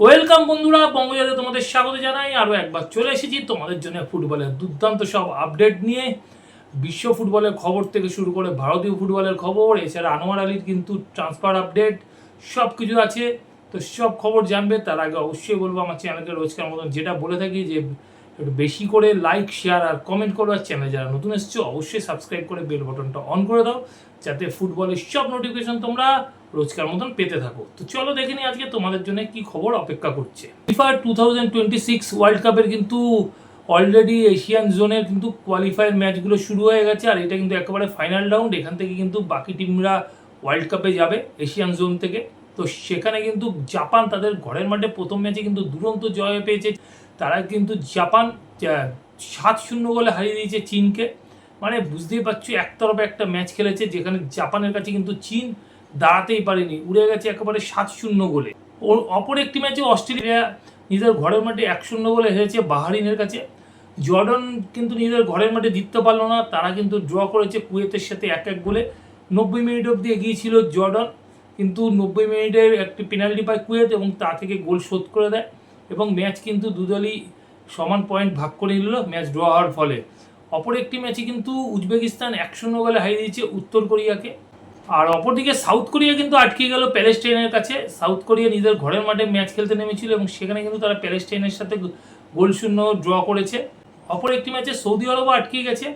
Welcome বন্ধুরা, বঙ্গজাতে তোমাদের স্বাগত জানাই। আরও একবার চলে এসেছি তোমাদের জন্য ফুটবলের দুর্দান্ত সব আপডেট নিয়ে। বিশ্ব ফুটবলের খবর থেকে শুরু করে ভারতীয় ফুটবলের খবর, এছাড়া আনোয়ার আলীর কিন্তু ট্রান্সফার আপডেট সব কিছু আছে। তো সব খবর জানবে, তার আগে অবশ্যই বলব আমার চ্যানেলকে রোজকার মতন যেটা বলে থাকি যে, একটু বেশি করে লাইক শেয়ার আর কমেন্ট করো। আর চ্যানেল যারা নতুন এসছো, অবশ্যই সাবস্ক্রাইব করে বেল বটনটা অন করে দাও। যাতে ফুটবলের সব নোটিফিকেশন তোমরা রোজকার মতন পেতে থাকো। তো চলো দেখে নিই আজকে তোমাদের জন্য কি খবর অপেক্ষা করছে। FIFA two thousand twenty six world কাপের কিন্তু অলরেডি এশিয়ান জোনের কিন্তু কোয়ালিফায়ার ম্যাচগুলো শুরু হয়ে গেছে, আর এটা কিন্তু একেবারে ফাইনাল রাউন্ড এখান থেকে কিন্তু বাকি টিমরা ওয়ার্ল্ড কাপে যাবে এশিয়ান জোন থেকে। তো সেখানে কিন্তু জাপান তাদের ঘরের মাঠে প্রথম ম্যাচে কিন্তু দুরন্ত জয় পেয়েছে। তারা কিন্তু জাপান সাত শূন্য গোলে হারিয়ে দিয়েছে চীনকে। মানে বুঝতেই পারছ, একতরফা একটা ম্যাচ খেলেছে যেখানে জাপানের কাছে কিন্তু চীন দাঁড়াতেই পারেনি। উড়ে গেছে একেবারে সাত শূন্য গোলে। অপর একটি ম্যাচে অস্ট্রেলিয়া নিজের ঘরের মাঠে এক শূন্য গোলে হেরেছে বাহারিনের কাছে। জর্ডন কিন্তু নিজের ঘরের মাঠে জিততে পারল না, তারা কিন্তু ড্র করেছে কুয়েতের সাথে এক এক গোলে। নব্বই মিনিট অবধি এগিয়েছিল জর্ডন, কিন্তু নব্বই মিনিটের একটি পেনাল্টি পায় কুয়েত এবং তা থেকে গোল শোধ করে দেয় এবং ম্যাচ কিন্তু দুদলই সমান পয়েন্ট ভাগ করে নিল, ম্যাচ ড্র হওয়ার ফলে। অপর একটি ম্যাচে কিন্তু উজবেকিস্তান এক শূন্য গোলে হারিয়ে দিয়েছে উত্তর কোরিয়াকে। আর অপরদিকে সাউথ কোরিয়া কিন্তু আটকে গেল প্যালেস্টাইনের কাছে। সাউথ কোরিয়া নিজের ঘরের মাঠে ম্যাচ খেলতে নেমেছিল এবং সেখানে কিন্তু তারা প্যালেস্টাইনের সাথে গোল শূন্য ড্র করেছে। অপর একটি ম্যাচে সৌদি আরবও আটকে গেছে।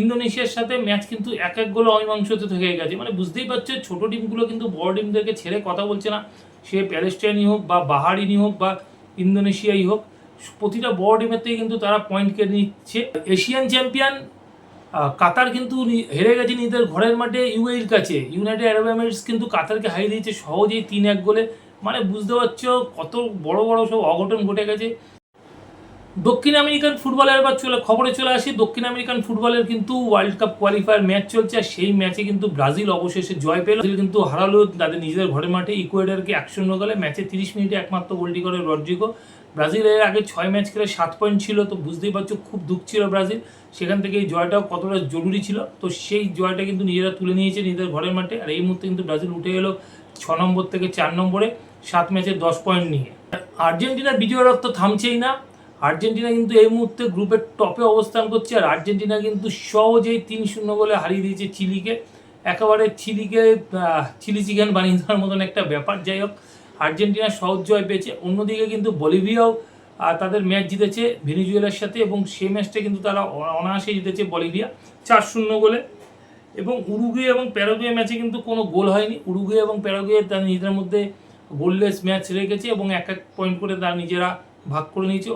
ইন্দোনেশিয়ার সাথে ম্যাচ কিন্তু এক এক গোল অমীমাংসতে থেকে গেছে। মানে বুঝতেই পারছ, ছোট টিমগুলো কিন্তু বড় টিমদেরকে ছেড়ে কথা বলছে না। সে প্যালেস্টাইনই হোক বা বাহারিনই হোক বা ইন্দোনেশিয়াই হোক। প্রতিটা বড় টিমের থেকে কিন্তু তারা পয়েন্ট কেটে নিচ্ছে। এশিয়ান চ্যাম্পিয়ন কাতার কিন্তু হেরে গেছে নিজেদের ঘরের মাঠে ইউএইর কাছে। ইউনাইটেড আরব এমিরেটস কিন্তু কাতারকে হারিয়ে দিয়েছে সহজেই তিন এক গোলে। মানে বুঝতে পারছ কত বড় বড় সব অঘটন ঘটে গেছে। দক্ষিণ আমেরিকান ফুটবলের এবার চলে খবরে চলে আসি। দক্ষিণ আমেরিকান ফুটবলের কিন্তু ওয়ার্ল্ড কাপ কোয়ালিফায়ার ম্যাচ চলছে আর সেই ম্যাচে কিন্তু ব্রাজিল অবশেষে জয় পেল। কিন্তু হারালো। তাদের নিজেদের ঘরের মাঠে ইকুয়েডারকে এক শূন্য ম্যাচে তিরিশ মিনিটে একমাত্র গোলটি করে রড্রিগো। ব্রাজিলের আগে ছয় ম্যাচ খেলে সাত পয়েন্ট ছিল, তো বুঝতেই পারছ, খুব দুঃখ ছিল ব্রাজিল। সেখান থেকে এই জয়টাও কতটা জরুরি ছিল, তো সেই জয়টা কিন্তু নিজেরা তুলে নিয়েছে নিজেদের ঘরের মাঠে। আর এই মুহূর্তে কিন্তু ব্রাজিল উঠে গেল ছ নম্বর থেকে চার নম্বরে, সাত ম্যাচে দশ পয়েন্ট নিয়ে। আর্জেন্টিনার বিজয় রক্ত থামছেই না। আর্জেন্টিনা কিন্তু এই মুহূর্তে গ্রুপের টপে অবস্থান করছে, আর আর্জেন্টিনা কিন্তু সহজেই তিন শূন্য গোলে হারিয়ে দিয়েছে চিলিকে। একেবারে চিলিকে চিলি চিকেন বানিয়ে দেওয়ার মতন একটা ব্যাপার। যাই হোক আর্জেন্টিনা সহজ জয় পেয়েছে। অন্যদিকে কিন্তু বলিভিয়াও তাদের ম্যাচ জিতেছে ভেনিজুয়েলার সাথে এবং সেই ম্যাচটা কিন্তু তারা অনায়াসে জিতেছে বলিভিয়া চার শূন্য গোলে। এবং উরুগুয়ে এবং প্যারাগুয়ে ম্যাচে কিন্তু কোনো গোল হয়নি। উরুগুয়ে এবং প্যারাগুয়ে তারা নিজেদের মধ্যে গোললেস ম্যাচ রেখেছে এবং এক এক পয়েন্ট করে তারা নিজেরা ভাগ করে নিয়েছে।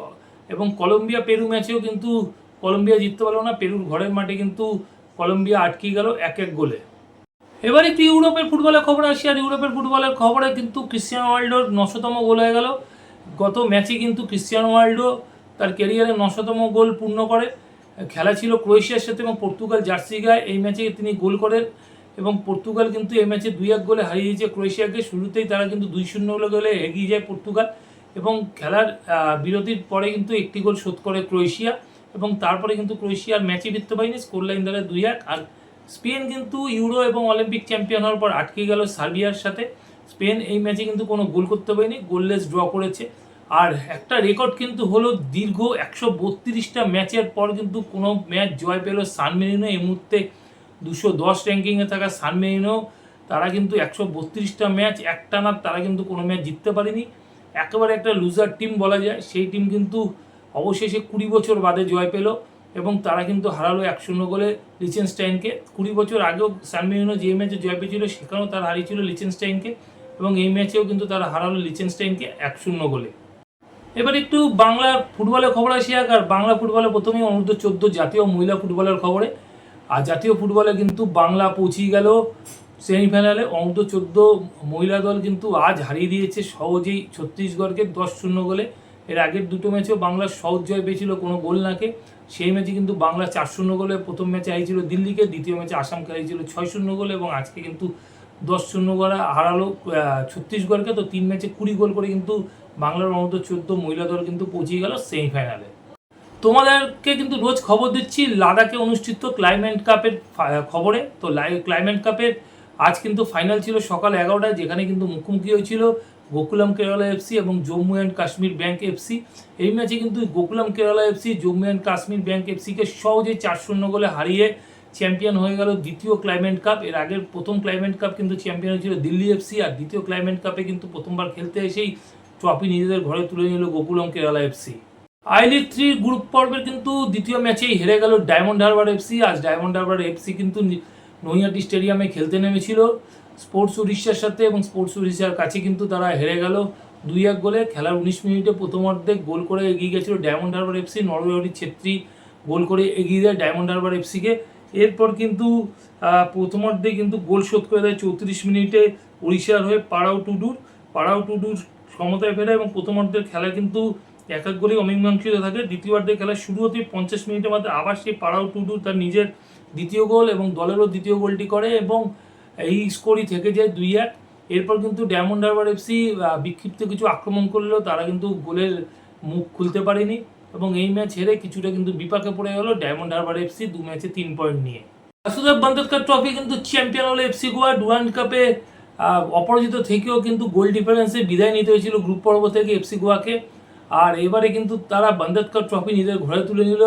এবং কলম্বিয়া পেরু ম্যাচেও কিন্তু কলম্বিয়া জিততে পারল না। পেরুর ঘরের মাঠে কিন্তু কলম্বিয়া আটকে গেল এক এক গোলে। এবার একটু ইউরোপের ফুটবলের খবর আসি? আর ইউরোপের ফুটবলের খবরে কিন্তু ক্রিশ্চিয়ানো রোনাল্ডোর নশোতম গোল হয়ে গেল। গত ম্যাচে কিন্তু ক্রিশ্চিয়ানো রোনাল্ডো তার ক্যারিয়ারে নশোতম গোল পূর্ণ করে। খেলা ছিল ক্রোয়েশিয়ার সাথে এবং পর্তুগাল জার্সি গায়ে। এই ম্যাচে তিনি গোল করেন এবং পর্তুগাল কিন্তু এই ম্যাচে দুই এক গোলে হারিয়ে দিয়েছে ক্রোয়েশিয়াকে। শুরুতেই তারা কিন্তু দুই শূন্য গোলে এগিয়ে যায় পর্তুগাল এবং খেলার বিরতির পরে কিন্তু একটি গোল শোধ করে ক্রোয়েশিয়া এবং তারপরে কিন্তু ক্রোয়েশিয়ার ম্যাচে ফিরতে পারেনি স্কোর লাইন দ্বারা দুই এক। আর স্পেন কিন্তু ইউরো এবং অলিম্পিক চ্যাম্পিয়ন হওয়ার পর আটকে গেল সার্বিয়ার সাথে। স্পেন এই ম্যাচে কিন্তু কোনো গোল করতে পারেনি, গোললেস ড্র করেছে। আর একটা রেকর্ড কিন্তু হলো দীর্ঘ একশো বত্রিশটা ম্যাচের পর কিন্তু কোনো ম্যাচ জয় পেল সান মেরিনো। এই মুহূর্তে দুশো দশ র্যাঙ্কিংয়ে থাকা সান মেরিনো, তারা কিন্তু একশো বত্রিশটা ম্যাচ একটানা তারা কিন্তু কোনো ম্যাচ জিততে পারেনি। একেবারে একটা লুজার টিম বলা যায়। সেই টিম কিন্তু অবশেষে কুড়ি বছর বাদে জয় পেল। এবং তারা কিন্তু হারালো এক শূন্য গোলে লিচেনস্টাইনকে। কুড়ি বছর আগেও সান মেরিনো যে ম্যাচে জয় পেয়েছিল, সেখানেও তারা হারিয়েছিল লিচেনস্টাইনকে এবং এই ম্যাচেও কিন্তু তারা হারালো লিচেনস্টাইনকে এক শূন্য গোলে। এবার একটু বাংলার ফুটবলের খবর আসি। আর বাংলা ফুটবলে প্রথমেই অনূর্ধ্ব চোদ্দ জাতীয় মহিলা ফুটবলের খবরে। আর জাতীয় ফুটবলে কিন্তু বাংলা পৌঁছিয়ে গেল সেমিফাইনালে। অনূর্ধ্ব চোদ্দ মহিলা দল কিন্তু আজ হারিয়ে দিয়েছে সহজেই ছত্তিশগড়কে দশ শূন্য গোলে। এর আগের দুটো ম্যাচেও বাংলা সহজ জয় পেয়েছিল কোনো গোল নাকে। সেই ম্যাচে কিন্তু বাংলা চার শূন্য গোলে প্রথম ম্যাচে হারিয়েছিল দিল্লিকে, দ্বিতীয় ম্যাচে আসামকে হারিয়েছিল ছয় শূন্য গোলে এবং আজকে কিন্তু দশ শূন্য গোলে হারালো ছত্তিশগড়কে। তো তিন ম্যাচে কুড়ি গোল করে কিন্তু বাংলার অনূর্ধ্ব চোদ্দ মহিলা দল কিন্তু পৌঁছে গেল সেমিফাইনালে। তোমাদেরকে কিন্তু রোজ খবর দিচ্ছি লাদাখে অনুষ্ঠিত ক্লাইমেট কাপের খবরে। তো ক্লাইমেট কাপের আজ কিন্তু ফাইনাল ছিল সকাল এগারোটায়, যেখানে কিন্তু মুখোমুখি হয়েছিল গোকুলাম কেরালা এফসি এবং Jammu and Kashmir bank FC এই ম্যাচে কিন্তু Gokulam Kerala FC Jammu and Kashmir bank এফসিকে সহজে চার শূন্য গোলে হারিয়ে চ্যাম্পিয়ন হয়ে গেল দ্বিতীয় ক্লাইমেট কাপ এর আগের প্রথম ক্লাইমেট কাপ কিন্তু চ্যাম্পিয়ন হয়েছিল দিল্লি এফসি আর দ্বিতীয় ক্লাইমেট কাপে কিন্তু প্রথমবার খেলতে এসেই ট্রফি নিজেদের ঘরে তুলে নিল Gokulam Kerala FC I league three group পর্বের কিন্তু দ্বিতীয় ম্যাচেই হেরে গেল ডায়মন্ড হারবার এফসি আজ ডায়মন্ড হারবার এফসি কিন্তু নৈহাটি স্টেডিয়ামে খেলতে নেমেছিল। স্পোর্টস উড়িষ্যার সাথে এবং স্পোর্টস উড়িষ্যার কাছে কিন্তু তারা হেরে গেল। দুই এক গোলে খেলার উনিশ মিনিটে প্রথম অর্ধে গোল করে এগিয়ে গেছিল ডায়মন্ড হারবার এফসি নরওয়েরি ছেত্রী গোল করে এগিয়ে দেয় ডায়মন্ড হারবার এফসিকে এরপর কিন্তু প্রথম অর্ধে কিন্তু গোল শোধ করে দেয় চৌত্রিশ মিনিটে উড়িষ্যার হয়ে পাড়াও টুডুর পাড়াও টুডুর সমতায় ফেরে এবং প্রথম অর্ধের খেলা কিন্তু এক এক গোলেই অমীমাংসিত থাকে। দ্বিতীয় অর্ধের খেলা শুরু হতেই পঞ্চাশ মিনিটের মধ্যে আবার সেই পাড়াও টুডু তার নিজের দ্বিতীয় গোল এবং দলেরও দ্বিতীয় গোলটি করে এবং এই স্কোরই থেকে যায় দুই এক। এরপর কিন্তু ডায়মন্ড হারবার এফসি বিক্ষিপ্ত কিছু আক্রমণ করলেও তারা কিন্তু গোলের মুখ খুলতে পারেনি এবং এই ম্যাচ হেরে কিছুটা কিন্তু বিপাকে পড়ে গেল ডায়মন্ড হারবার এফসি দু ম্যাচে তিন পয়েন্ট নিয়ে। বাসুদেব বান্দেদকর ট্রফি কিন্তু চ্যাম্পিয়ন হলো এফসি গোয়া ডুরান্ড কাপে অপরাজিত থেকেও কিন্তু গোল ডিফারেন্সে বিদায় নিতে হয়েছিল গ্রুপ পর্ব থেকে এফসি গোয়াকে। আর এবারে কিন্তু তারা বান্দেদকর ট্রফি নিজের ঘরে তুলে নিল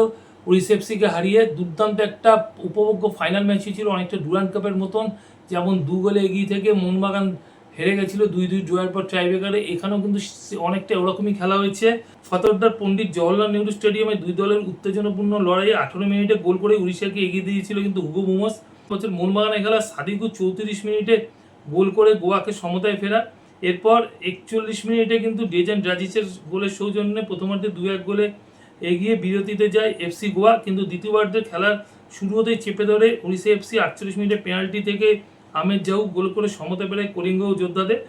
উড়িষ্যা এফসিকে হারিয়ে। দুর্দান্ত একটা উপভোগ্য ফাইনাল ম্যাচ হয়েছিল অনেকটা ডুরান্ড কাপের মতন। যেমন দু গোলে এগিয়ে থেকে মোহনবাগান হেরে গেছিল দুই দুই জয়ের পর ট্রাইবেকারে এখানেও কিন্তু অনেকটা ওরকমই খেলা হয়েছে। ফতরদার পণ্ডিত জওয়াহরলাল নেহরু স্টেডিয়ামে দুই দলের উত্তেজনাপূর্ণ লড়াইয়ে আঠারো মিনিটে গোল করে উড়িষ্যাকে এগিয়ে দিয়েছিল কিন্তু হুগো বুমস হচ্ছে মোহনবাগানে খেলা সাদিকু চৌত্রিশ মিনিটে গোল করে গোয়াকে সমতায় ফেরা। এরপর একচল্লিশ মিনিটে কিন্তু ডেজান ড্রাজিসের গোলের সৌজন্যে প্রথমার্ধে দু এক গোলে এগিয়ে বিরতিতে যায় এফসি গোয়া। কিন্তু দ্বিতীয়ার্ধের খেলার শুরু হতেই চেপে ধরে উড়িষ্যা এফসি আটচল্লিশ মিনিটে পেনাল্টি থেকে আমের জাহু গোল করে সমতা পেলায় কলিঙ্গ যোদ্ধাদের।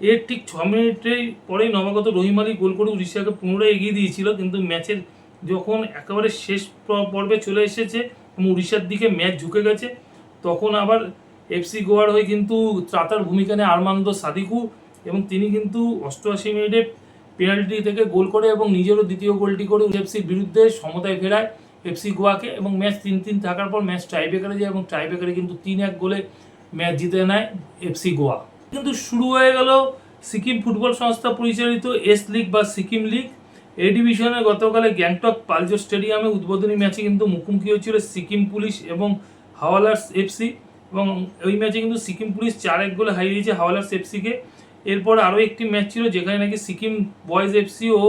এর ঠিক ছ মিনিটের পরেই নবাগত রহিম আলী গোল করে উড়িষ্যাকে পুনরায় এগিয়ে দিয়েছিল, কিন্তু ম্যাচের যখন একেবারে শেষ পর্বে চলে এসেছে এবং উড়িষ্যার দিকে ম্যাচ ঝুঁকে গেছে, তখন আবার এফসি গোয়ার হয়ে কিন্তু ত্রাতার ভূমিকা নেয় আরমান্দ সাদিকু এবং তিনি কিন্তু অষ্টআশি মিনিটে পেনাল্টি থেকে গোল করে এবং নিজেরও দ্বিতীয় গোলটি করে এফসির বিরুদ্ধে সমতায় ফেরায়। এফসি গোয়াকে এবং ম্যাচ তিন তিন থাকার পর ম্যাচ টাইব্রেকারে যায় এবং টাইব্রেকারে কিন্তু তিন এক গোলে ম্যাচ জিতে নেয় এফসি গোয়া। কিন্তু শুরু হয়ে গেল সিকিম ফুটবল সংস্থা পরিচালিত এস লিগ বা সিকিম লিগ। এ ডিভিশনে গতকালে গ্যাংটক পালজো স্টেডিয়ামে উদ্বোধনী ম্যাচে কিন্তু মুখোমুখি হয়েছিল সিকিম পুলিশ এবং হাওয়ালার্স এফসি এবং ওই ম্যাচে কিন্তু সিকিম পুলিশ চার এক গোলে হারিয়েছে হাওয়ালার্স এফসিকে এরপর আরও একটি ম্যাচ ছিল যেখানে নাকি সিকিম বয়েজ এফসি ও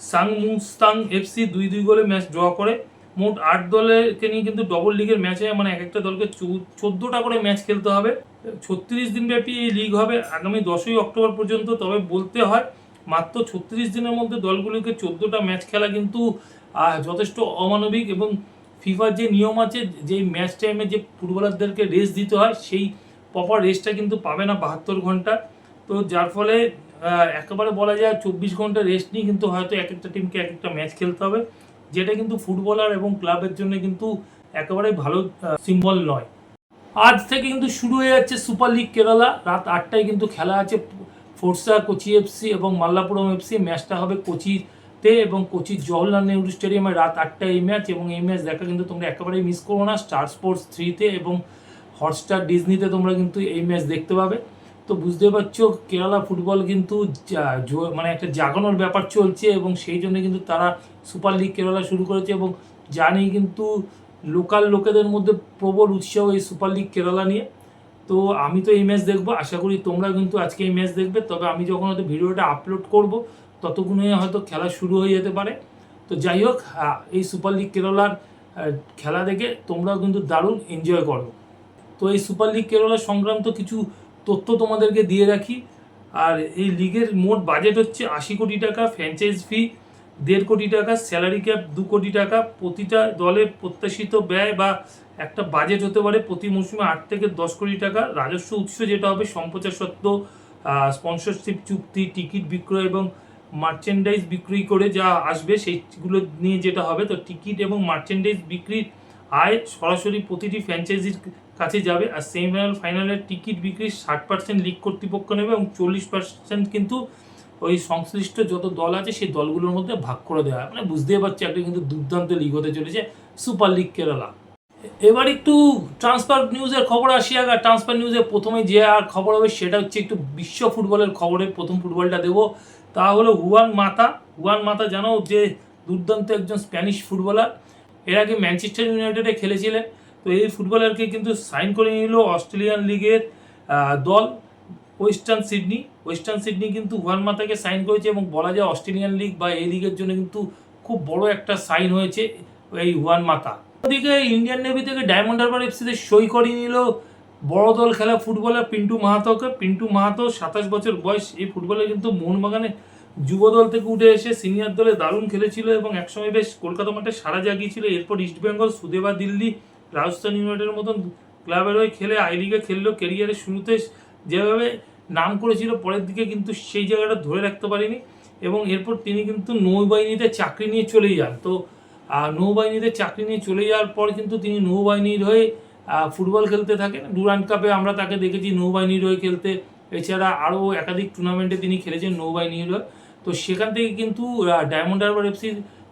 সাংমুস্তাং এফসি দুই দুই গোলে ম্যাচ ড্র করে। মোট আট দলেরকে নিয়ে কিন্তু ডবল লিগের ম্যাচে মানে এক একটা দলকে চোদ্দোটা করে ম্যাচ খেলতে হবে। ছত্রিশ দিনব্যাপী এই লিগ হবে আগামী দশই অক্টোবর পর্যন্ত, তবে বলতে হয় মাত্র ছত্রিশ দিনের মধ্যে দলগুলিকে চোদ্দোটা ম্যাচ খেলা কিন্তু যথেষ্ট অমানবিক এবং ফিফার যে নিয়ম আছে যে ম্যাচ টাইমে যে ফুটবলারদেরকে রেস্ট দিতে হয়, সেই প্রপার রেস্টটা কিন্তু পাবে না বাহাত্তর ঘণ্টা। তো যার ফলে একেবারে বলা যায় চব্বিশ ঘণ্টা রেস্ট নিয়ে কিন্তু হয়তো এক একটা টিমকে এক একটা ম্যাচ খেলতে হবে। যেটা কিন্তু ফুটবলার এবং ক্লাবের জন্য কিন্তু একেবারে ভালো সিম্বল নয়। আজ থেকে কিন্তু শুরু হয়ে যাচ্ছে সুপার লিগ কেরালা। রাত আটটায় কিন্তু খেলা আছে ফোর্সা, কোচি এফসি এবং মাল্লাপুরম এফসি ম্যাচটা হবে কোচিতে এবং কোচির জওহরলাল নেহরু স্টেডিয়ামে রাত আটটায় এই ম্যাচ এবং এই ম্যাচ দেখা কিন্তু তোমরা একেবারেই মিস করো না। স্টার স্পোর্টস থ্রিতে এবং হটস্টার ডিজনিতে তোমরা কিন্তু এই ম্যাচ দেখতে পাবে। তো বুঝতে পারছ, কেরালা ফুটবল কিন্তু মানে একটা জাগানোর ব্যাপার চলছে এবং সেই জন্য কিন্তু তারা সুপার লিগ কেরালা শুরু করেছে এবং জানি কিন্তু লোকাল লোকেদের মধ্যে প্রবল উৎসাহ এই সুপার লিগ কেরালা নিয়ে। তো আমি তো এই ম্যাচ দেখব, আশা করি তোমরা কিন্তু আজকে এই ম্যাচ দেখবে। তবে আমি যখন হয়তো ভিডিওটা আপলোড করব, ততক্ষণে হয়তো খেলা শুরু হয়ে যেতে পারে। তো যাই হোক এই সুপার লিগ কেরালার খেলা দেখে তোমরাও কিন্তু দারুণ এনজয় করো। তো এই সুপার লিগ কেরালা সংক্রান্ত কিছু তথ্য তোমাদেরকে দিয়ে রাখি। আর এই লিগের মোট বাজেট হচ্ছে আশি কোটি টাকা ফ্র্যাঞ্চাইজ ফি দেড় কোটি টাকা স্যালারি ক্যাপ দু কোটি টাকা। প্রতিটা দলের প্রত্যাশিত ব্যয় বা একটা বাজেট হতে পারে প্রতি মৌসুমে আট থেকে দশ কোটি টাকা। রাজস্ব উৎস যেটা হবে সম্প্রচার সত্ত্ব স্পন্সরশিপ চুক্তি টিকিট বিক্রয় এবং মার্চেন্ডাইজ বিক্রি করে যা আসবে সেইগুলো নিয়ে যেটা হবে। তো টিকিট এবং মার্চেন্ডাইজ বিক্রির আয় সরাসরি প্রতিটি ফ্র্যাঞ্চাইজির কাছে যাবে। আর সেমিফাইনাল ফাইনালের টিকিট বিক্রির ষাট পার্সেন্ট লিগ কর্তৃপক্ষ নেবে এবং চল্লিশ পার্সেন্ট কিন্তু ওই সংশ্লিষ্ট যত দল আছে, সেই দলগুলোর মধ্যে ভাগ করে দেওয়া হয়। মানে বুঝতেই পারছি, একটা কিন্তু দুর্দান্ত লিগ হতে চলেছে সুপার লিগ কেরালা এবার একটু ট্রান্সফার নিউজের খবর আসি আগে। ট্রান্সফার নিউজে প্রথমে যে আর খবর হবে, সেটা হচ্ছে একটু বিশ্ব ফুটবলের খবরের প্রথম ফুটবলটা দেবো। তা হলো হুয়ান মাতা। হুয়ান মাতা জানো যে দুর্দান্ত একজন স্প্যানিশ ফুটবলার এর আগে ম্যানচেস্টার ইউনাইটেডে খেলেছিলেন। তো এই ফুটবলারকে কিন্তু সাইন করে নিল অস্ট্রেলিয়ান লিগের দল ওয়েস্টার্ন সিডনি। ওয়েস্টার্ন সিডনি কিন্তু হুয়ান মাতাকে সাইন করেছে এবং বলা যায় অস্ট্রেলিয়ান লিগ বা এই লিগের জন্য কিন্তু খুব বড় একটা সাইন হয়েছে এই হুয়ান মাতা। ওদিকে ইন্ডিয়ান নেভি থেকে ডায়মন্ড হারবার এফসিতে সই করিয়ে নিল বড় দল খেলা ফুটবলার পিন্টু মাহাতোকে। পিন্টু মাহাতো সাতাশ বছর বয়স, এই ফুটবলে কিন্তু মোহনবাগানে যুব দল থেকে উঠে এসে সিনিয়র দলে দারুণ খেলেছিল এবং একসময় বেশ কলকাতা মাঠে সারা জাগিয়েছিল। এরপর ইস্টবেঙ্গল সুদেবা দিল্লি রাজস্থান ইউনাইটেডের মতন ক্লাবের হয়ে খেলে, আই লিগে খেললেও কেরিয়ারের শুরুতে যেভাবে নাম করেছিল, পরের দিকে কিন্তু সেই জায়গাটা ধরে রাখতে পারেনি এবং এরপর তিনি কিন্তু নৌবাহিনীতে চাকরি নিয়ে চলে যান। তো নৌবাহিনীতে চাকরি নিয়ে চলে যাওয়ার পর কিন্তু তিনি নৌবাহিনীর হয়ে ফুটবল খেলতে থাকেন। ডুরান্ট কাপে আমরা তাকে দেখেছি নৌবাহিনীর হয়ে খেলতে। এছাড়া আরও একাধিক টুর্নামেন্টে তিনি খেলেছেন নৌবাহিনীর হয়ে। তো সেখান থেকে কিন্তু ডায়মন্ড হারবার এফসি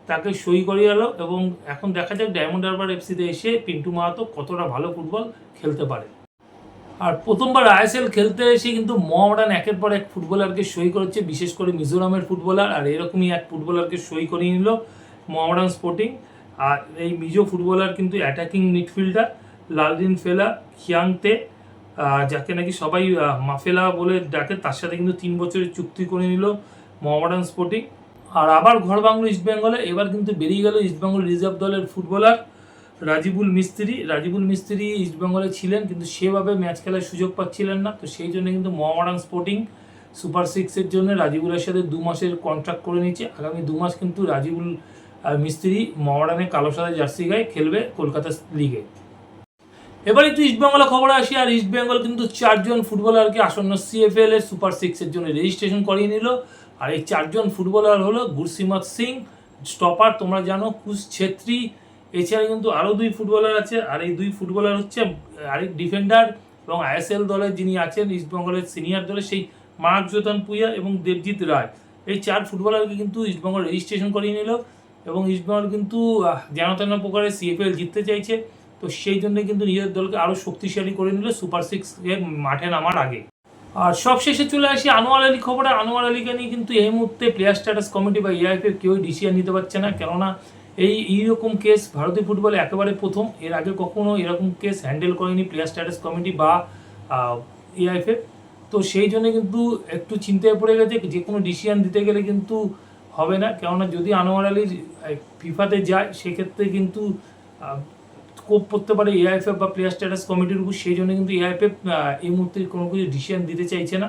তাকে সই করিয়ে গেল এবং এখন দেখা যাক ডায়মন্ড হারবার এফসিতে এসে পিন্টু মাহাতো কতটা ভালো ফুটবল খেলতে পারে। আর প্রথমবার আইএসএল খেলতে এসে কিন্তু মোহামডান একের পর এক ফুটবলারকে সই করেছে, বিশেষ করে মিজোরামের ফুটবলার, আর এরকমই এক ফুটবলারকে সই করিয়ে নিল মোহামডান স্পোর্টিং আর এই মিজো ফুটবলার কিন্তু অ্যাটাকিং মিডফিল্ডার লালদিন ফেলা, খিয়াংতে যাকে নাকি সবাই মাফেলা বলে ডাকে, তার সাথে কিন্তু তিন বছরের চুক্তি করে নিল মোহামডান স্পোর্টিং আর আবার ঘর বাংলো ইস্টবেঙ্গলে এবার কিন্তু বেরিয়ে গেল ইস্টবেঙ্গল রিজার্ভ দলের ফুটবলার রাজিবুল মিস্ত্রি। রাজিবুল মিস্ত্রি ইস্টবেঙ্গলে ছিলেন, কিন্তু সেভাবে ম্যাচ খেলার সুযোগ পাচ্ছিলেন না। তো সেই জন্য কিন্তু মোহামডান স্পোর্টিং সুপার সিক্সের জন্য রাজিবুলের সাথে দু মাসের কন্ট্রাক্ট করে নিচ্ছে। আগামী দু মাস কিন্তু রাজিবুল মিস্ত্রি মোহামডানে কালো সাদা জার্সি গায়ে খেলবে কলকাতা লিগে। এবার একটু ইস্টবেঙ্গলের খবর আসি। আর ইস্টবেঙ্গল কিন্তু চারজন ফুটবলারকে আসন্ন সিএফএল এর সুপার সিক্সের জন্য রেজিস্ট্রেশন করিয়ে নিল। আর এই চারজন ফুটবলার হলো গুরসিমত সিং, স্টপার তোমরা জানো, কুশ ছেত্রী, এছাড়া কিন্তু আরও দুই ফুটবলার আছে, আর এই দুই ফুটবলার হচ্ছে আরেক ডিফেন্ডার এবং আইএসএল দলের যিনি আছেন ইস্টবেঙ্গলের সিনিয়র দলে, সেই মার্ক জ্যোতন পুইয়া এবং দেবজিৎ রায়। এই চার ফুটবলারকে কিন্তু ইস্টবেঙ্গল রেজিস্ট্রেশন করিয়ে নিল এবং ইস্টবেঙ্গল কিন্তু যেন তেন প্রকারে সিএফএল জিততে চাইছে। তো সেই জন্য কিন্তু নিজের দলকে আরও শক্তিশালী করে নিল সুপার সিক্স মাঠে নামার আগে। আর সবশেষে চলে আসি আনোয়ার আলী খবরে। আনোয়ার আলীকে নিয়ে কিন্তু এই মুহূর্তে প্লেয়ার স্ট্যাটাস কমিটি বা এআইএফ কেউই ডিসিশন নিতে পারছে না। কেননা এই এইরকম কেস ভারতীয় ফুটবলে একেবারে প্রথম। এর আগে কখনো এরকম কেস হ্যান্ডেল করেনি প্লেয়ার স্ট্যাটাস কমিটি বা এআইএফএ তো সেই জন্য কিন্তু একটু চিন্তায় পড়ে গেছে যে কোনো ডিসিশন দিতে গেলে কিন্তু হবে না। কেননা যদি আনোয়ার আলী ফিফাতে যায়, সেক্ষেত্রে কিন্তু আহ, কোপ পড়তে পারে এআইএফএফ বা প্লেয়ার স্ট্যাটাস কমিটির উপর সেই জন্য কিন্তু এআইএফএফ এই মুহূর্তে কোনো কিছু ডিসিশন দিতে চাইছে না।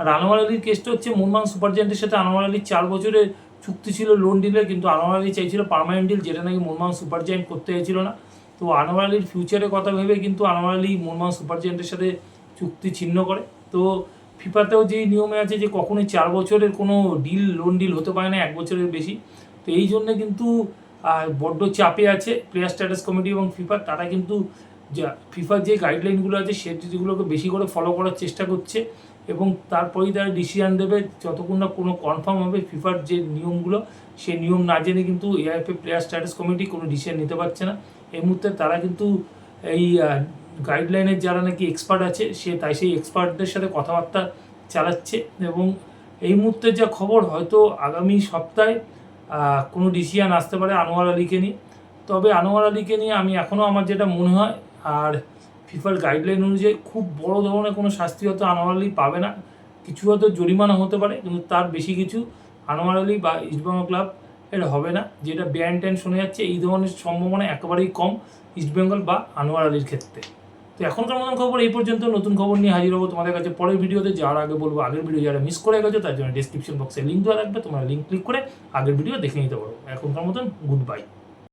আর আনোয়ার আলীর কেসটা হচ্ছে মোহনবাগান সুপার জায়েন্টের সাথে আনোয়ার আলীর চার বছরের চুক্তি ছিল লোন ডিলে কিন্তু আনোয়ার আলী চাইছিল পার্মানেন্ট ডিল যেটা নাকি মোহনবাগান সুপার জায়েন্ট করতে চাইছিল না। তো আনোয়ার আলীর ফিউচারের কথা ভেবে কিন্তু আনোয়ার আলী মোহনবাগান সুপার জায়েন্টের সাথে চুক্তি ছিন্ন করে। তো ফিফাতেও যেই নিয়মে আছে যে কখনোই চার বছরের কোনো ডিল লোন ডিল হতে পারে না এক বছরের বেশি। তো এই জন্য কিন্তু বড্ড চাপে আছে প্লেয়ার স্ট্যাটাস কমিটি এবং ফিফার তারা কিন্তু যা ফিফার যে গাইডলাইনগুলো আছে সেগুলোকে বেশি করে ফলো করার চেষ্টা করছে এবং তারপরেই তারা ডিসিশন দেবে যতক্ষণ না কোনো কনফার্ম হবে ফিফার যে নিয়মগুলো সেই নিয়ম না জেনে কিন্তু এআইএফএ প্লেয়ার স্ট্যাটাস কমিটি কোনো ডিসিশন নিতে পারছে না। এই মুহূর্তে তারা কিন্তু এই গাইডলাইনের যারা নাকি এক্সপার্ট আছে, সে তাই সেই এক্সপার্টদের সাথে কথাবার্তা চালাচ্ছে এবং এই মুহূর্তে যা খবর, হয়তো আগামী সপ্তাহে কোনো ডিসিশন আসতে পারে আনোয়ার আলীকে নিয়ে। তবে আনোয়ার আলীকে নিয়ে আমি এখনও আমার যেটা মনে হয়, আর ফিফার গাইডলাইন অনুযায়ী খুব বড় ধরনের কোনো শাস্তি হয়তো আনোয়ার আলী পাবে না। কিছু হয়তো জরিমানা হতে পারে, কিন্তু তার বেশি কিছু আনোয়ার আলী বা ইস্টবেঙ্গল ক্লাব এর হবে না, যেটা ব্যান ট্যান শোনা যাচ্ছে। এই ধরনের সম্ভাবনা একেবারেই কম ইস্টবেঙ্গল বা আনোয়ার আলীর ক্ষেত্রে। তো এখনকার মতন খবর এই পর্যন্ত। নতুন খবর নিয়ে হাজির হব তোমাদের কাছে পরের ভিডিওতে। যাওয়ার আগে বলব, আগের ভিডিও যারা মিস করে গেছো, তার জন্য ডিসক্রিপশন বক্সে লিঙ্ক দেওয়া রাখবে তোমরা লিঙ্ক ক্লিক করে আগের ভিডিও দেখে নিতে পারো। এখনকার মতন গুড বাই